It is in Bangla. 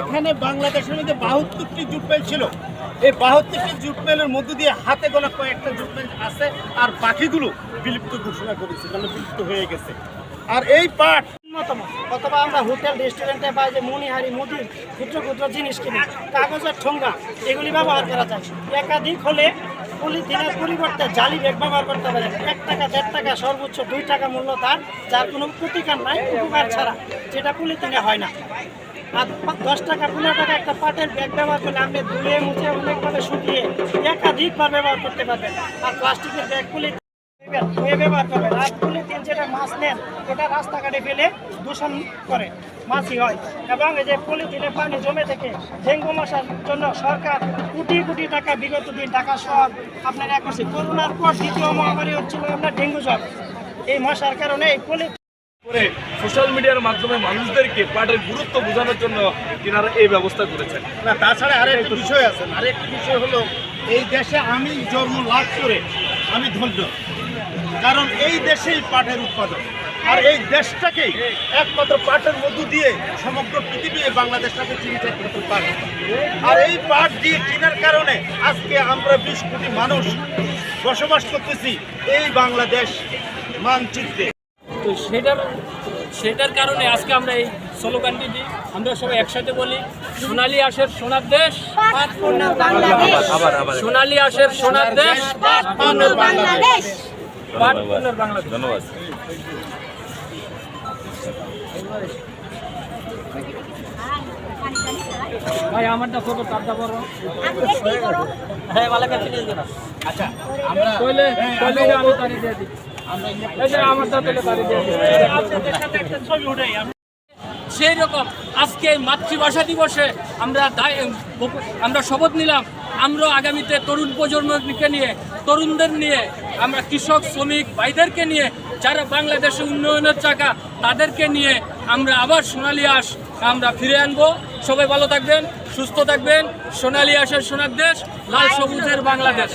এখানে বাংলাদেশের মধ্যে বাহাত্তরটি জুট মিল ছিল। এই বাহাত্তরটি জুট মিলের মধ্য দিয়ে হাতে গোনা কয়েকটা জুট মিল আছে আর বাকিগুলো বিলুপ্ত ঘোষণা করেছে মানে বিলুপ্ত হয়ে গেছে। আর এই পাট অথবা আমরা হোটেল, রেস্টুরেন্টে বা যে মনিহারি মুদির ক্ষুদ্র ক্ষুদ্র জিনিস কিনি, কাগজের ঠোঙ্গা এগুলি ব্যবহার করা যায়। একাধিক হলে পলিথিনের পরিবর্তে জালি ব্যাগ ব্যবহার করতে পারে। এক টাকা, দেড় টাকা, সর্বোচ্চ দুই টাকা মূল্য তার, যার কোনো প্রতিকার নাই, উপকার ছাড়া। যেটা পলিথিনে হয় না। আর দশ টাকা, পনেরো টাকা একটা পাটের ব্যাগ ব্যবহার করলে আপনি ধুয়ে মুছে অনেকভাবে শুকিয়ে একাধিকবার ব্যবহার করতে পারবেন। আর প্লাস্টিকের ব্যাগ পলিথিন ব্যবহার করবেন আর মাছ নেন রাস্তাঘাটে ফেলে দূষণ করে মাছই হয়। এবং এই যে পলিথিনে পানি জমে থেকে ডেঙ্গু মশার জন্য সরকার কোটি কোটি টাকা বিগত দিন টাকা শহর আপনার এক করছে। করোনার পর দ্বিতীয় মহামারী হচ্ছিল আপনার ডেঙ্গু জ্বর। এই মশার কারণে এই করে সোশ্যাল মিডিয়ার মাধ্যমে মানুষদেরকে পাটের গুরুত্ব বোঝানোর জন্য তিনারা এই ব্যবস্থা করেছেন। না তাছাড়া আরেকটা বিষয় আছে। আরেকটা বিষয় হলো এই দেশে আমি জন্ম লাভ করে আমি ধন্য। কারণ এই দেশেই পাটের উৎপাদন। আর এই দেশটাকেই একমাত্র পাটের মধ্য দিয়ে সমগ্র পৃথিবী এই বাংলাদেশটাকে চিনিতে করতে পারে। আর এই পাট দিয়ে চিনার কারণে আজকে আমরা বিশ কোটি মানুষ বসবাস করতেছি এই বাংলাদেশ মানচিত্রে। তো সেটার সেটার কারণে আজকে আমরা এই স্লোগানটি দিই। আমরা সবাই একসাথে বলি সোনালী আশের সোনার দেশ সোনালী আশের সোনার দেশ বাংলাদেশ। ধন্যবাদ। ভাই আমারটা ফটো তারটা বড় হ্যাঁ মালাকে ফিরিয়ে দেবেন কইলে কইলে আমি তারি দিয়ে দিই। এই যে আমারটা তুলে তারি দিয়ে দিই। আপনাদের সাথে একটা ছবি উঠাই সেই রকম আজকে মাতৃভাষা দিবসে আমরা আমরা শপথ নিলাম। আমরা আগামীতে তরুণ প্রজন্মকে নিয়ে তরুণদের নিয়ে আমরা কৃষক, শ্রমিক ভাইদেরকে নিয়ে, যারা বাংলাদেশের উন্নয়নের চাকা, তাদেরকে নিয়ে আমরা আবার সোনালি আস আমরা ফিরে আনব। সবাই ভালো থাকবেন, সুস্থ থাকবেন। সোনালী আসের সোনার দেশ, লাল সবুজের বাংলাদেশ।